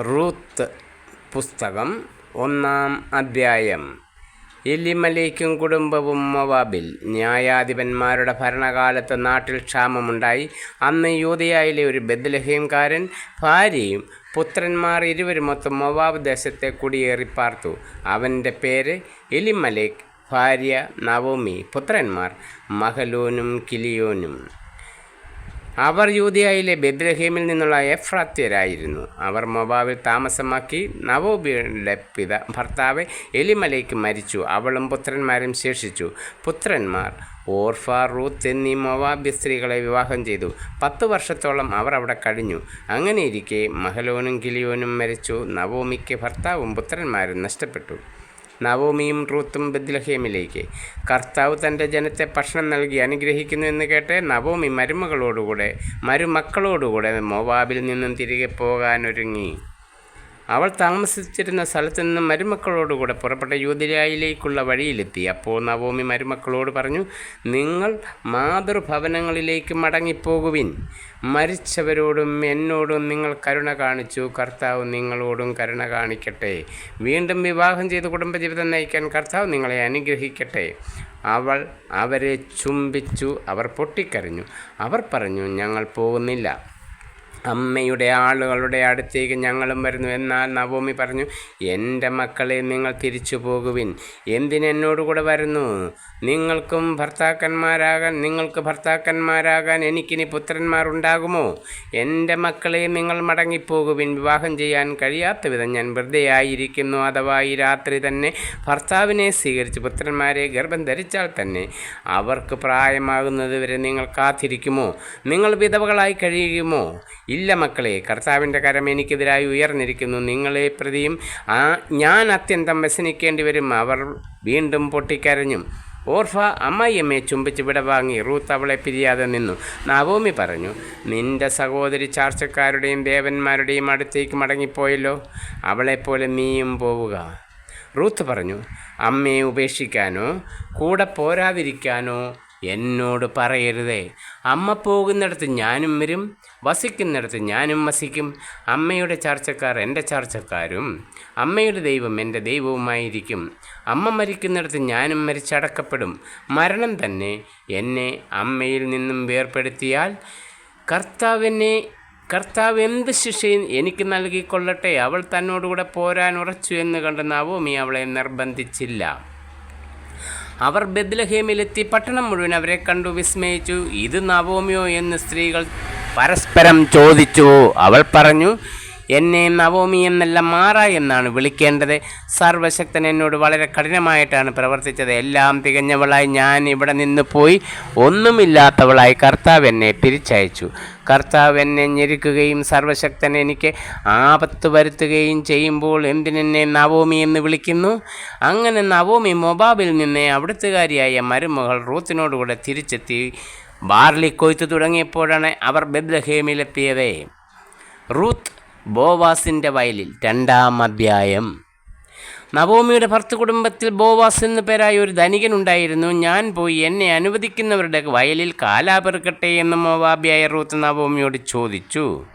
Ruth പുസ്തകം ഒന്നാം അദ്ധ്യായം എലിമലേക്കും കുടുംബവും മൊവാബിൽ ന്യായാധിപന്മാരുടെ ഭരണകാലത്ത് നാട്ടിൽ ക്ഷാമമുണ്ടായി. അന്ന് യൂതയായിലെ ഒരു ബദ്ലഹീംകാരൻ ഭാര്യയും പുത്രന്മാർ ഇരുവരുമൊത്ത് മൊവാബ് ദേശത്തെ കുടിയേറി പാർത്തു. അവന്റെ പേര് എലിമലേക്ക്. ഭാര്യ നവോമി. പുത്രന്മാർ മഹലോനും കിലിയോനും. അവർ യൂതിയായിലെ ബെദ്രഹീമിൽ നിന്നുള്ള എഫ്രാത്യരായിരുന്നു. അവർ മൊബാവിൽ താമസമാക്കി നവോബിയുടെ പിത ഭർത്താവ് എലിമലയ്ക്ക് മരിച്ചു. അവളും പുത്രന്മാരും ശേഷിച്ചു. പുത്രന്മാർ ഓർഫ റൂത്ത് എന്നീ മൊവാബി സ്ത്രീകളെ വിവാഹം ചെയ്തു. പത്ത് വർഷത്തോളം അവർ അവിടെ കഴിഞ്ഞു. അങ്ങനെയിരിക്കെ മഹലോനും കിലിയോനും മരിച്ചു. നവോമിക്ക് ഭർത്താവും പുത്രന്മാരും നഷ്ടപ്പെട്ടു. നവോമിയും റൂത്തും ബദ്ലഹേമിലേക്ക്. കർത്താവ് തന്റെ ജനത്തെ ഭക്ഷണം നൽകി അനുഗ്രഹിക്കുന്നു എന്ന് കേട്ട് നവോമി മരുമകളോടുകൂടെ മരുമക്കളോടുകൂടെ മോവാബിൽ നിന്നും തിരികെ പോകാനൊരുങ്ങി. അവൾ താമസിച്ചിരുന്ന സ്ഥലത്തു നിന്ന് മരുമക്കളോടുകൂടെ പുറപ്പെട്ട യൂതിരായിലേക്കുള്ള വഴിയിലെത്തി. അപ്പോൾ നവോമി മരുമക്കളോട് പറഞ്ഞു നിങ്ങൾ മാതൃഭവനങ്ങളിലേക്ക് മടങ്ങിപ്പോകുവിൻ. മരിച്ചവരോടും എന്നോടും നിങ്ങൾ കരുണ കാണിച്ചു. കർത്താവ് നിങ്ങളോടും കരുണ കാണിക്കട്ടെ. വീണ്ടും വിവാഹം ചെയ്ത് കുടുംബജീവിതം നയിക്കാൻ കർത്താവ് നിങ്ങളെ അനുഗ്രഹിക്കട്ടെ. അവൾ അവരെ ചുംബിച്ചു. അവർ പൊട്ടിക്കരഞ്ഞു. അവർ പറഞ്ഞു ഞങ്ങൾ പോകുന്നില്ല. അമ്മയുടെ ആളുകളുടെ അടുത്തേക്ക് ഞങ്ങളും വരുന്നു. എന്നാൽ നവോമി പറഞ്ഞു എന്റെ മക്കളെ നിങ്ങൾ തിരിച്ചു പോകുവിൻ. എന്തിനോടുകൂടെ കൂടെ വരുന്നു? നിങ്ങൾക്കും ഭർത്താക്കന്മാരാകാൻ നിങ്ങൾക്ക് ഭർത്താക്കന്മാരാകാൻ എനിക്കിനി പുത്രന്മാരുണ്ടാകുമോ എന്റെ മക്കളെ നിങ്ങൾ മടങ്ങിപ്പോകുവിൻ. വിവാഹം ചെയ്യാൻ കഴിയാത്ത വിധം ഞാൻ വെറുതെയായിരിക്കുന്നു അഥവാ ഈ രാത്രി തന്നെ ഭർത്താവിനെ സ്വീകരിച്ച് പുത്രന്മാരെ ഗർഭം ധരിച്ചാൽ തന്നെ അവർക്ക് പ്രായമാകുന്നതുവരെ നിങ്ങൾ കാത്തിരിക്കുമോ? നിങ്ങൾ വിധവകളായി കഴിയുമോ? ഇല്ല മക്കളെ കർത്താവിന്റെ കരം എനിക്കെതിരായി ഉയർന്നിരിക്കുന്നു. നിങ്ങളെ പ്രതിയും ആ ഞാൻ അത്യന്തം വ്യസനിക്കേണ്ടി വരും അവർ വീണ്ടും പൊട്ടിക്കരഞ്ഞു. ഓർഫ അമ്മായിയമ്മയെ ചുംബിച്ച് വിടവാങ്ങി റൂത്ത് അവളെ പിരിയാതെ നിന്നു. നവോമി പറഞ്ഞു നിന്റെ സഹോദരി ചാർച്ചക്കാരുടെയും ദേവന്മാരുടെയും അടുത്തേക്ക് മടങ്ങിപ്പോയല്ലോ. അവളെപ്പോലെ നീയും പോവുക. റൂത്ത് പറഞ്ഞു അമ്മയെ ഉപേക്ഷിക്കാനോ കൂടെ പോരാതിരിക്കാനോ എന്നോട് പറയരുതേ. അമ്മ പോകുന്നിടത്ത് ഞാനും വരും. വസിക്കുന്നിടത്ത് ഞാനും വസിക്കും. അമ്മയുടെ ചാർച്ചക്കാർ എന്റെ ചാർച്ചക്കാരും അമ്മയുടെ ദൈവം എന്റെ ദൈവവുമായിരിക്കും. അമ്മ മരിക്കുന്നിടത്ത് ഞാനും മരിച്ചടക്കപ്പെടും മരണം തന്നെ എന്നെ അമ്മയിൽ നിന്നും വേർപ്പെടുത്തിയാൽ കർത്താവിനെ കർത്താവ് എന്ത് ശിക്ഷയും എനിക്ക് നൽകിക്കൊള്ളട്ടെ? അവൾ തന്നോടുകൂടെ പോരാൻ ഉറച്ചു എന്ന് കണ്ട് നവോമി അവളെ നിർബന്ധിച്ചില്ല. അവർ ബദ്ലഹേമിലെത്തി പട്ടണം മുഴുവൻ അവരെ കണ്ടു വിസ്മയിച്ചു. ഇത് നവോമിയോ? എന്ന് സ്ത്രീകൾ പരസ്പരം ചോദിച്ചു. അവൾ പറഞ്ഞു എന്നെ നവോമി എന്നല്ല മാറ എന്നാണ് വിളിക്കേണ്ടത്. സർവശക്തൻ എന്നോട് വളരെ കഠിനമായിട്ടാണ് പ്രവർത്തിച്ചത്. എല്ലാം തികഞ്ഞവളായി ഞാൻ ഇവിടെ നിന്ന് പോയി ഒന്നുമില്ലാത്തവളായി കർത്താവ് എന്നെ തിരിച്ചയച്ചു. കർത്താവ് എന്നെ ഞെരുക്കുകയും സർവശക്തൻ എനിക്ക് ആപത്ത് വരുത്തുകയും ചെയ്യുമ്പോൾ എന്തിനെന്നെ നവോമി എന്ന് വിളിക്കുന്നു? അങ്ങനെ നവോമി മൊബാബിൽ നിന്ന് അവിടുത്തുകാരിയായ മരുമകൾ റൂത്തിനോടുകൂടെ തിരിച്ചെത്തി. ബാർലി കൊയ്ത്തു തുടങ്ങിയപ്പോഴാണ് അവർ ബെബ്ലഹേമിലെത്തിയത് റൂത്ത് ബോവാസിന്റെ വയലിൽ രണ്ടാം അധ്യായം. നവോമിയുടെ ഭർത്ത് കുടുംബത്തിൽ ബോവാസ് എന്നു പേരായ ഒരു ധനികൻ ഉണ്ടായിരുന്നു. ഞാൻ പോയി എന്നെ അനുവദിക്കുന്നവരുടെ വയലിൽ കാലാപെറുക്കട്ടെ എന്ന് മോവാബിയായ റൂത്ത് നവോമിയോട് ചോദിച്ചു.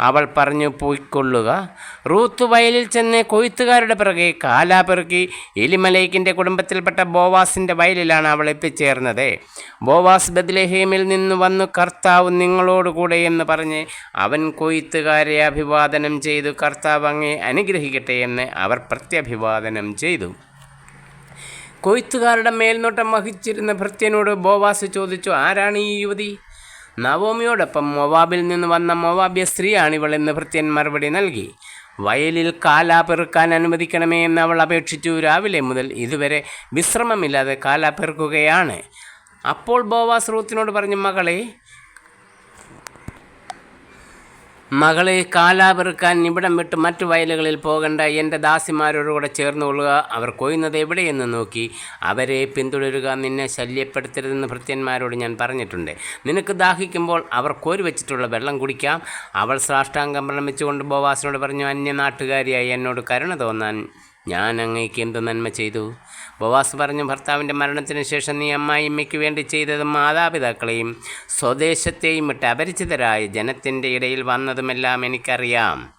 അവൾ പറഞ്ഞു പോയിക്കൊള്ളുക. റൂത്ത് വയലിൽ ചെന്ന് കൊയ്ത്തുകാരുടെ പിറകെ കാലാ പിറകി എലിമലൈക്കിന്റെ കുടുംബത്തിൽപ്പെട്ട ബോവാസിന്റെ വയലിലാണ് അവൾ എത്തിച്ചേർന്നത്. ബോവാസ് ബദ്ലഹീമിൽ നിന്ന് വന്നു കർത്താവ് നിങ്ങളോടുകൂടെ എന്ന് പറഞ്ഞ് അവൻ കൊയ്ത്തുകാരെ അഭിവാദനം ചെയ്തു. കർത്താവ് അങ്ങേ അനുഗ്രഹിക്കട്ടെ എന്ന് അവർ പ്രത്യഭിവാദനം ചെയ്തു. കൊയ്ത്തുകാരുടെ മേൽനോട്ടം വഹിച്ചിരുന്ന ഭൃത്യനോട് ബോവാസ് ചോദിച്ചു ആരാണ് ഈ യുവതി? നവോമിയോടൊപ്പം മൊവാബിൽ നിന്ന് വന്ന മൊവാബിയ സ്ത്രീയാണിവളെന്ന് ഭൃത്യൻ മറുപടി നൽകി. വയലിൽ കാലാ പെറുക്കാൻ അനുവദിക്കണമേ എന്ന് അവൾ അപേക്ഷിച്ചു. രാവിലെ മുതൽ ഇതുവരെ വിശ്രമമില്ലാതെ കാലാ പെറുക്കുകയാണ്. അപ്പോൾ ബോവാസ് റൂത്തിനോട് പറഞ്ഞു മകളെ മകളെ കാലാപെറുക്കാൻ ഇവിടം വിട്ട് മറ്റു വയലുകളിൽ പോകണ്ട എന്റെ ദാസിമാരോടുകൂടെ ചേർന്നുകൊള്ളുക അവർ കൊയ്യുന്നത് എവിടെയെന്ന് നോക്കി. അവരെ പിന്തുടരുക നിന്നെ ശല്യപ്പെടുത്തരുതെന്ന് ഭൃത്യന്മാരോട് ഞാൻ പറഞ്ഞിട്ടുണ്ട്. നിനക്ക് ദാഹിക്കുമ്പോൾ അവർ കോരി വെച്ചിട്ടുള്ള വെള്ളം കുടിക്കാം. അവൾ സാഷ്ടാംഗം പ്രണമിച്ചുകൊണ്ട് ബോവാസിനോട് പറഞ്ഞു അന്യനാട്ടുകാരിയായി എന്നോട് കരുണ തോന്നാൻ ഞാൻ അങ്ങേക്ക് എന്ത് നന്മ ചെയ്തു? ബോവാസ് പറഞ്ഞു ഭർത്താവിന്റെ മരണത്തിന് ശേഷം നീ അമ്മായിമ്മയ്ക്ക് വേണ്ടി ചെയ്തത് മാതാപിതാക്കളെയും സ്വദേശത്തെയും വിട്ട് അപരിചിതരായ ജനത്തിന്റെ ഇടയിൽ വന്നതുമെല്ലാം എനിക്കറിയാം.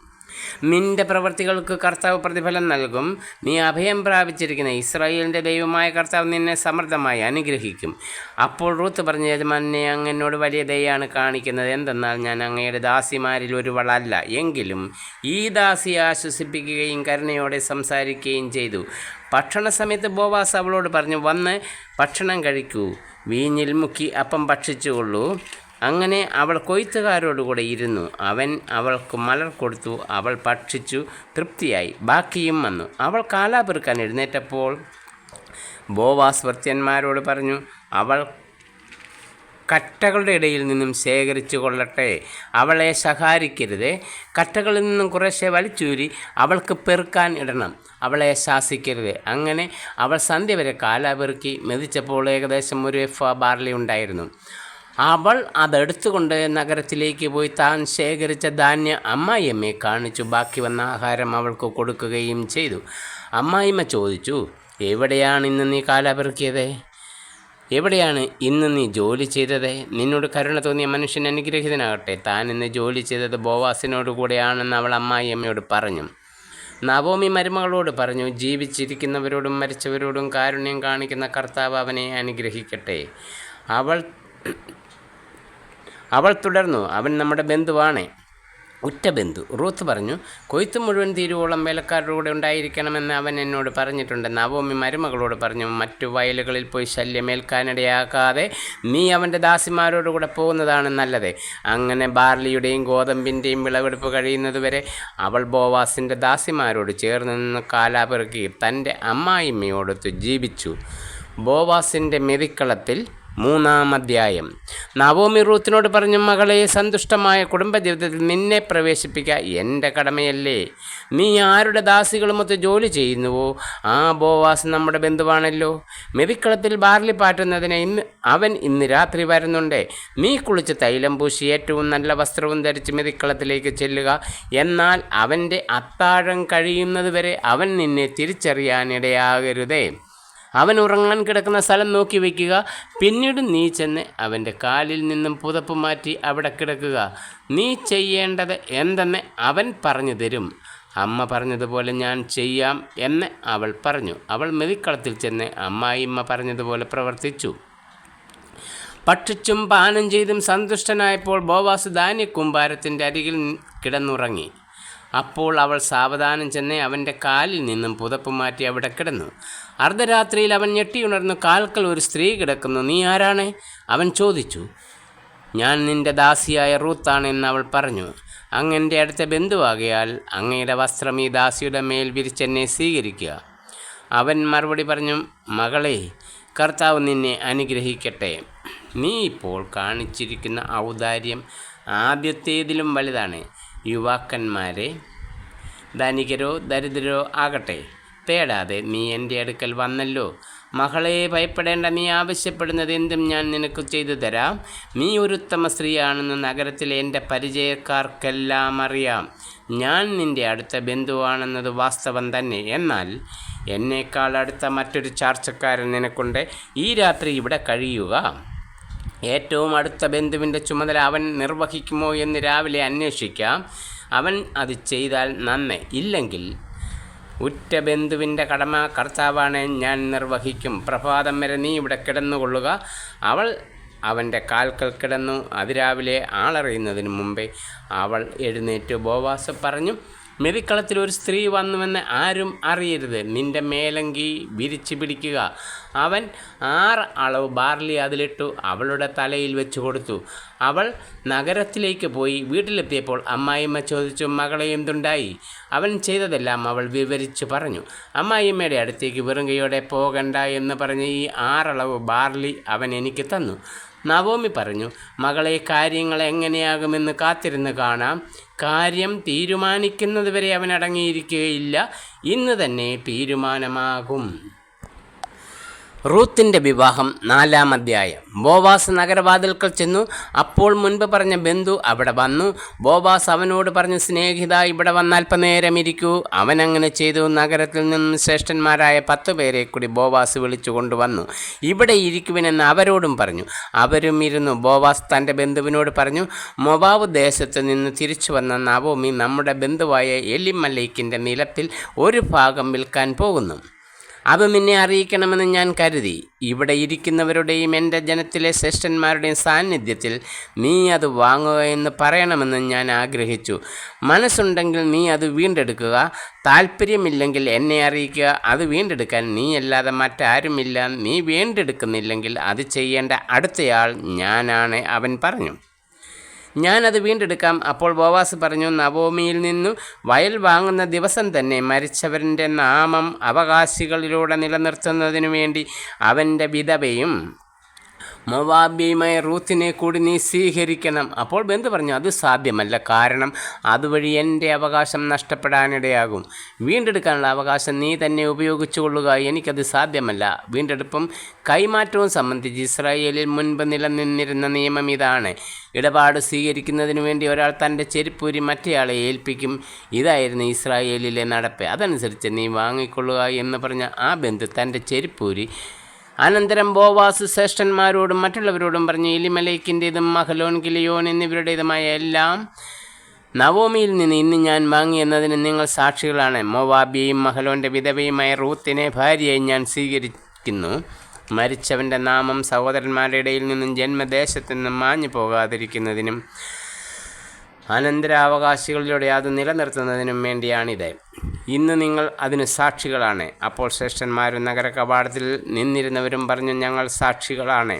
നിന്റെ പ്രവൃത്തികൾക്ക് കർത്താവ് പ്രതിഫലം നൽകും. നീ അഭയം പ്രാപിച്ചിരിക്കുന്ന ഇസ്രായേലിന്റെ ദൈവമായ കർത്താവ് നിന്നെ സമൃദ്ധമായി അനുഗ്രഹിക്കും. അപ്പോൾ റൂത്ത് പറഞ്ഞ യജമാനെ അങ്ങനോട് വലിയ ദയാണ് കാണിക്കുന്നത്. എന്തെന്നാൽ ഞാൻ അങ്ങയുടെ ദാസിമാരിൽ ഒരുവളല്ല. എങ്കിലും ഈ ദാസിയെ ആശ്വസിപ്പിക്കുകയും കരുണയോടെ സംസാരിക്കുകയും ചെയ്തു. ഭക്ഷണ സമയത്ത് ബോവാസ് അവളോട് പറഞ്ഞു വന്ന് ഭക്ഷണം കഴിക്കൂ. വീഞ്ഞിൽ മുക്കി അപ്പം ഭക്ഷിച്ചുകൊള്ളൂ. അങ്ങനെ അവൾ കൊയ്ത്തുകാരോടുകൂടെ ഇരുന്നു. അവൻ അവൾക്ക് മലർ കൊടുത്തു. അവൾ ഭക്ഷിച്ചു. തൃപ്തിയായി. ബാക്കിയും വന്നു. അവൾ കാലാപെറുക്കാൻ എഴുന്നേറ്റപ്പോൾ ബോവാസ് വൃത്യന്മാരോട് പറഞ്ഞു അവൾ കട്ടകളുടെ ഇടയിൽ നിന്നും ശേഖരിച്ചു കൊള്ളട്ടെ. അവളെ സഹാരിക്കരുതേ കട്ടകളിൽ നിന്നും കുറേശ്ശെ വലിച്ചൂരി അവൾക്ക് പെറുക്കാൻ ഇടണം. അവളെ ശാസിക്കരുത്. അങ്ങനെ അവൾ സന്ധ്യ വരെ കാലാപെറുക്കി മെതിച്ചപ്പോൾ ഏകദേശം ഒരു എഫ് ബാർലി ഉണ്ടായിരുന്നു. അവൾ അതെടുത്തുകൊണ്ട് നഗരത്തിലേക്ക് പോയി താൻ ശേഖരിച്ച ധാന്യ അമ്മായിയമ്മയെ കാണിച്ചു. ബാക്കി വന്ന ആഹാരം അവൾക്ക് കൊടുക്കുകയും ചെയ്തു. അമ്മായിമ്മ ചോദിച്ചു എവിടെയാണ് ഇന്ന് നീ കാലപിറക്കിയത് എവിടെയാണ് ഇന്ന് നീ ജോലി ചെയ്തത്? നിന്നോട് കരുണ തോന്നിയ മനുഷ്യൻ അനുഗ്രഹിതനാകട്ടെ. താൻ ഇന്ന് ജോലി ചെയ്തത് ബോവാസിനോട് കൂടെയാണെന്ന് അവൾ അമ്മായിയമ്മയോട് പറഞ്ഞു. നവോമി മരുമകളോട് പറഞ്ഞു ജീവിച്ചിരിക്കുന്നവരോടും മരിച്ചവരോടും കാരുണ്യം കാണിക്കുന്ന കർത്താവ് അവനെ അനുഗ്രഹിക്കട്ടെ. അവൾ അവൾ തുടർന്നു അവൻ നമ്മുടെ ബന്ധുവാണ്. ഉറ്റ ബന്ധു റൂത്ത് പറഞ്ഞു. കൊയ്ത്ത് മുഴുവൻ തീരുവോളം വേലക്കാരുടെ കൂടെ ഉണ്ടായിരിക്കണമെന്ന് അവൻ എന്നോട് പറഞ്ഞിട്ടുണ്ട് നവോമി മരുമകളോട് പറഞ്ഞു. മറ്റു വയലുകളിൽ പോയി ശല്യമേൽക്കാനിടയാക്കാതെ നീ അവന്റെ ദാസിമാരോട് കൂടെ പോകുന്നതാണ് നല്ലത്. അങ്ങനെ ബാർലിയുടെയും ഗോതമ്പിന്റെയും വിളവെടുപ്പ് കഴിയുന്നതുവരെ അവൾ ബോവാസിന്റെ ദാസിമാരോട് ചേർന്ന് നിന്ന് കാലാപിറക്കി തന്റെ അമ്മായിമ്മയോടൊത്ത് ജീവിച്ചു. ബോവാസിന്റെ മെതിക്കളത്തിൽ മൂന്നാം അധ്യായം നവോമി റൂത്തിനോട് പറഞ്ഞു മകളെ സന്തുഷ്ടമായ കുടുംബജീവിതത്തിൽ നിന്നെ പ്രവേശിപ്പിക്കുക എന്റെ കടമയല്ലേ? നീ ആരുടെ ദാസികളുമൊത്ത് ജോലി ചെയ്യുന്നുവോ? ആ ബോവാസ് നമ്മുടെ ബന്ധുവാണല്ലോ. മെതിക്കളത്തിൽ ബാർലി പാറ്റുന്നതിന് ഇന്ന് അവൻ ഇന്ന് രാത്രി വരുന്നുണ്ട്. നീ കുളിച്ച് തൈലം പൂശി ഏറ്റവും നല്ല വസ്ത്രവും ധരിച്ച് മെതിക്കളത്തിലേക്ക് ചെല്ലുക. എന്നാൽ അവന്റെ അത്താഴം കഴിയുന്നതുവരെ അവൻ നിന്നെ തിരിച്ചറിയാനിടയാകരുതേ. അവൻ ഉറങ്ങാൻ കിടക്കുന്ന സ്ഥലം നോക്കി വയ്ക്കുക. പിന്നീട് നീ ചെന്ന് അവന്റെ കാലിൽ നിന്നും പുതപ്പ് മാറ്റി അവിടെ കിടക്കുക. നീ ചെയ്യേണ്ടത് എന്തെന്ന് അവൻ പറഞ്ഞു തരും. അമ്മ പറഞ്ഞതുപോലെ ഞാൻ ചെയ്യാം എന്ന് അവൾ പറഞ്ഞു. അവൾ മെതിക്കളത്തിൽ ചെന്ന് അമ്മായിമ്മ പറഞ്ഞതുപോലെ പ്രവർത്തിച്ചു. ഭക്ഷിച്ചും പാനം ചെയ്തും സന്തുഷ്ടനായപ്പോൾ ബോവാസ് ധാന്യക്കൂമ്പാരത്തിന്റെ അരികിൽ കിടന്നുറങ്ങി. അപ്പോൾ അവൾ സാവധാനം ചെന്ന് അവന്റെ കാലിൽ നിന്നും പുതപ്പ് മാറ്റി അവിടെ കിടന്നു. അർദ്ധരാത്രിയിൽ അവൻ ഞെട്ടിയുണർന്നു കാൽക്കൽ ഒരു സ്ത്രീ കിടക്കുന്നു. നീ ആരാണ്? അവൻ ചോദിച്ചു. ഞാൻ നിന്റെ ദാസിയായ റൂത്താണ് എന്ന് അവൾ പറഞ്ഞു. അങ്ങന്റെ അടുത്ത ബന്ധുവാകയാൽ അങ്ങയുടെ വസ്ത്രം ഈ ദാസിയുടെ മേൽ വിരിച്ചെന്നെ സ്വീകരിക്കുക. അവൻ മറുപടി പറഞ്ഞു മകളെ കർത്താവ് നിന്നെ അനുഗ്രഹിക്കട്ടെ. നീ ഇപ്പോൾ കാണിച്ചിരിക്കുന്ന ഔദാര്യം ആദ്യത്തേതിലും വലുതാണ്. യുവാക്കന്മാരെ ധനികരോ ദരിദ്രരോ ആകട്ടെ. തേടാതെ നീ എന്റെ അടുക്കൽ വന്നല്ലോ. മകളെ ഭയപ്പെടേണ്ട നീ ആവശ്യപ്പെടുന്നത് എന്തും ഞാൻ നിനക്ക് ചെയ്തു തരാം. നീ ഒരു ഉത്തമ സ്ത്രീയാണെന്ന് നഗരത്തിലെ എന്റെ പരിചയക്കാർക്കെല്ലാം അറിയാം. ഞാൻ നിന്റെ അടുത്ത ബന്ധുവാണെന്നത് വാസ്തവം തന്നെ. എന്നാൽ എന്നേക്കാൾ അടുത്ത മറ്റൊരു ചാർച്ചക്കാരൻ നിനക്കുണ്ട്. ഈ രാത്രി ഇവിടെ കഴിയുക. ഏറ്റവും അടുത്ത ബന്ധുവിന്റെ ചുമതല അവൻ നിർവഹിക്കുമോ എന്ന് രാവിലെ അന്വേഷിക്കാം. അവൻ അത് ചെയ്താൽ നന്നേ. ഇല്ലെങ്കിൽ ഉറ്റ ബന്ധുവിന്റെ കടമ കർത്താവാണ് ഞാൻ നിർവഹിക്കും. പ്രഭാതം വരെ നീ ഇവിടെ കിടന്നുകൊള്ളുക. അവൾ അവന്റെ കാൽക്കൽ കിടന്നു. അതിരാവിലെ ആളറിയുന്നതിന് മുമ്പേ അവൾ എഴുന്നേറ്റ്. ബോവാസ് പറഞ്ഞു മെതിക്കളത്തിൽ ഒരു സ്ത്രീ വന്നുവെന്ന് ആരും അറിയരുത്. നിന്റെ മേലങ്കി വിരിച്ചു പിടിക്കുക. അവൻ ആറ് അളവ് ബാർലി അതിലിട്ടു അവളുടെ തലയിൽ വെച്ച് കൊടുത്തു. അവൾ നഗരത്തിലേക്ക് പോയി. വീട്ടിലെത്തിയപ്പോൾ അമ്മായിമ്മ ചോദിച്ചു മകളെ എന്തുണ്ടായി? അവൻ ചെയ്തതെല്ലാം അവൾ വിവരിച്ചു പറഞ്ഞു. അമ്മായിമ്മയുടെ അടുത്തേക്ക് വെറുങ്കയോടെ പോകണ്ട എന്ന് പറഞ്ഞ് ഈ ആറളവ് ബാർലി അവൻ എനിക്ക് തന്നു. നവോമി പറഞ്ഞു മകളെ കാര്യങ്ങൾ എങ്ങനെയാകുമെന്ന് കാത്തിരുന്ന് കാണാം. കാര്യം തീരുമാനിക്കുന്നതുവരെ അവൻ ഇന്ന് തന്നെ തീരുമാനമാകും. റൂത്തിന്റെ വിവാഹം നാലാം അധ്യായം. ബോവാസ് നഗരവാതിൽക്കൽ ചെന്നു. അപ്പോൾ മുൻപ് പറഞ്ഞ ബന്ധു അവിടെ വന്നു. ബോവാസ് അവനോട് പറഞ്ഞു സ്നേഹിത ഇവിടെ വന്നൽപ്പനേരം ഇരിക്കൂ അവൻ അങ്ങനെ ചെയ്തു. നഗരത്തിൽ നിന്നും ശ്രേഷ്ഠന്മാരായ പത്ത് പേരെ കൂടി ബോവാസ് വിളിച്ചു കൊണ്ടുവന്നു. ഇവിടെ ഇരിക്കുവിനെന്ന് അവരോടും പറഞ്ഞു. അവരും ഇരുന്നു. ബോവാസ് തന്റെ ബന്ധുവിനോട് പറഞ്ഞു മൊബാവ് ദേശത്ത് നിന്ന് തിരിച്ചു വന്ന നവോമി നമ്മുടെ ബന്ധുവായ എലിമലൈക്കിന്റെ നിലത്തിൽ ഒരു ഭാഗം വിൽക്കാൻ പോകുന്നു. അത് നിന്നെ അറിയിക്കണമെന്ന് ഞാൻ കരുതി. ഇവിടെ ഇരിക്കുന്നവരുടെയും എന്റെ ജനത്തിലെ ശ്രേഷ്ഠന്മാരുടെയും സാന്നിധ്യത്തിൽ നീ അത് വാങ്ങുക എന്ന് പറയണമെന്ന് ഞാൻ ആഗ്രഹിച്ചു. മനസ്സുണ്ടെങ്കിൽ നീ അത് വീണ്ടെടുക്കുക. താല്പര്യമില്ലെങ്കിൽ എന്നെ അറിയിക്കുക. അത് വീണ്ടെടുക്കാൻ നീയല്ലാതെ മറ്റാരുമില്ല. നീ വീണ്ടെടുക്കുന്നില്ലെങ്കിൽ അത് ചെയ്യേണ്ട അടുത്തയാൾ ഞാനാണ് അവൻ പറഞ്ഞു. ഞാനത് വീണ്ടെടുക്കാം. അപ്പോൾ ബോവാസ് പറഞ്ഞു നവോമിയിൽ നിന്നും വയൽ വാങ്ങുന്ന ദിവസം തന്നെ മരിച്ചവരന്റെ നാമം അവകാശികളിലൂടെ നിലനിർത്തുന്നതിനു വേണ്ടി അവന്റെ വിധവയും മൊവാബിയുമായ റൂത്തിനെ കൂടി നീ സ്വീകരിക്കണം. അപ്പോൾ ബന്ധു പറഞ്ഞു? അത് സാധ്യമല്ല. കാരണം അതുവഴി എന്റെ അവകാശം നഷ്ടപ്പെടാനിടയാകും. വീണ്ടെടുക്കാനുള്ള അവകാശം നീ തന്നെ ഉപയോഗിച്ചു കൊള്ളുക എനിക്കത് സാധ്യമല്ല. വീണ്ടെടുപ്പും കൈമാറ്റവും സംബന്ധിച്ച് ഇസ്രായേലിൽ മുൻപ് നിലനിന്നിരുന്ന നിയമം ഇതാണ്. ഇടപാട് സ്വീകരിക്കുന്നതിന് വേണ്ടി ഒരാൾ തന്റെ ചെരുപ്പൂരി മറ്റേയാളെ ഏൽപ്പിക്കും. ഇതായിരുന്നു ഇസ്രായേലിലെ നടപ്പ്. അതനുസരിച്ച് നീ വാങ്ങിക്കൊള്ളുക എന്ന് പറഞ്ഞ ആ ബന്ധു തന്റെ ചെരുപ്പൂരി അനന്തരം ബോവാസ് ശ്രേഷ്ഠന്മാരോടും മറ്റുള്ളവരോടും പറഞ്ഞു എലിമലേക്കിന്റെതും മഹലോൻ കിലിയോൻ എന്നിവരുടേതുമായ എല്ലാം നവോമിയിൽ നിന്ന് ഇന്ന് ഞാൻ വാങ്ങി എന്നതിന് നിങ്ങൾ സാക്ഷികളാണ്. മൊവാബിയും മഹലോന്റെ വിധവയുമായ റൂത്തിനെ ഭാര്യയായി ഞാൻ സ്വീകരിക്കുന്നു. മരിച്ചവന്റെ നാമം സഹോദരന്മാരുടെ ഇടയിൽ നിന്നും ജന്മദേശത്തു നിന്നും മാഞ്ഞു പോകാതിരിക്കുന്നതിനും അനന്തരാവകാശികളിലൂടെ അത് നിലനിർത്തുന്നതിനും വേണ്ടിയാണിത്. ഇന്ന് നിങ്ങൾ അതിന് സാക്ഷികളാണ്. അപ്പോൾ ശ്രേഷ്ഠന്മാരും നഗര കവാടത്തിൽ നിന്നിരുന്നവരും പറഞ്ഞു ഞങ്ങൾ സാക്ഷികളാണ്.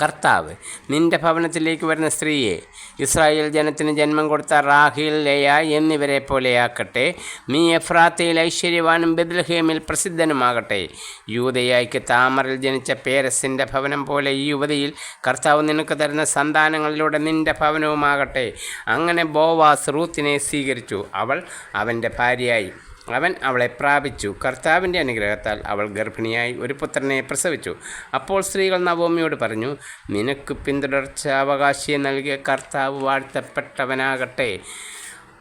കർത്താവ് നിന്റെ ഭവനത്തിലേക്ക് വരുന്ന സ്ത്രീയെ ഇസ്രായേൽ ജനത്തിന് ജന്മം കൊടുത്ത റാഹിൽ ലയ എന്നിവരെ പോലെയാക്കട്ടെ. നീ എഫ്രാത്തയിൽ ഐശ്വര്യവാനും ബദൽഹേമിൽ പ്രസിദ്ധനുമാകട്ടെ. യൂതയായിക്ക് താമറിൽ ജനിച്ച പേരസിന്റെ ഭവനം പോലെ ഈ യുവതിയിൽ കർത്താവ് നിനക്ക് തരുന്ന സന്താനങ്ങളിലൂടെ നിന്റെ ഭവനവുമാകട്ടെ. അങ്ങനെ ബോവാസ് റൂത്തിനെ സ്വീകരിച്ചു. അവൾ അവന്റെ ഭാര്യയായി. അവൻ അവളെ പ്രാപിച്ചു. കർത്താവിന്റെ അനുഗ്രഹത്താൽ അവൾ ഗർഭിണിയായി ഒരു പുത്രനെ പ്രസവിച്ചു. അപ്പോൾ സ്ത്രീകൾ നവോമിയോട് പറഞ്ഞു നിനക്ക് പിന്തുടർച്ച അവകാശിയെ നൽകിയ കർത്താവ് വാഴ്ത്തപ്പെട്ടവനാകട്ടെ.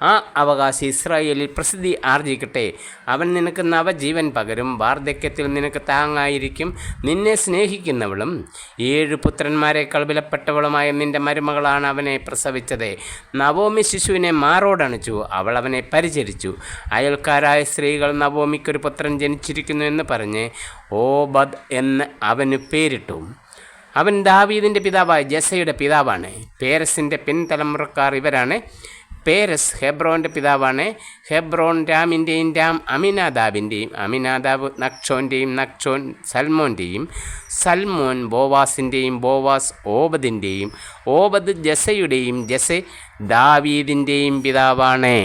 ആ അവകാശി ഇസ്രായേലിൽ പ്രസിദ്ധി ആർജിക്കട്ടെ. അവൻ നിനക്ക് നവജീവൻ പകരും വാർദ്ധക്യത്തിൽ നിനക്ക് താങ്ങായിരിക്കും നിന്നെ സ്നേഹിക്കുന്നവളും. ഏഴ് പുത്രന്മാരെക്കാൾ വിലപ്പെട്ടവളുമായ നിന്റെ മരുമകളാണ് അവനെ പ്രസവിച്ചത്. നവോമി ശിശുവിനെ മാറോടണിച്ചു അവൾ അവനെ പരിചരിച്ചു. അയൽക്കാരായ സ്ത്രീകൾ നവോമിക്കൊരു പുത്രൻ ജനിച്ചിരിക്കുന്നു എന്ന് പറഞ്ഞ് ഓബദ് എന്ന് അവന് പേരിട്ടു. അവൻ ദാവീദിന്റെ പിതാവായ ജസയുടെ പിതാവാണ്. പേരസിന്റെ പിൻതലമുറക്കാർ ഇവരാണ്. പേരസ് ഹെബ്രോന്റെ പിതാവാണ്. ഹെബ്രോൻ രാമിന്റെയും രാം അമിനാദാബിന്റെയും അമിനാദാബ് നക്ഷോന്റെയും നക്ഷോൻ സൽമോന്റെയും സൽമോൻ ബോവാസിന്റെയും ബോവാസ് ഓബദിന്റെയും ഓബദ് ജസയുടെയും ജസെ ദാവീദിന്റെയും പിതാവാണ്.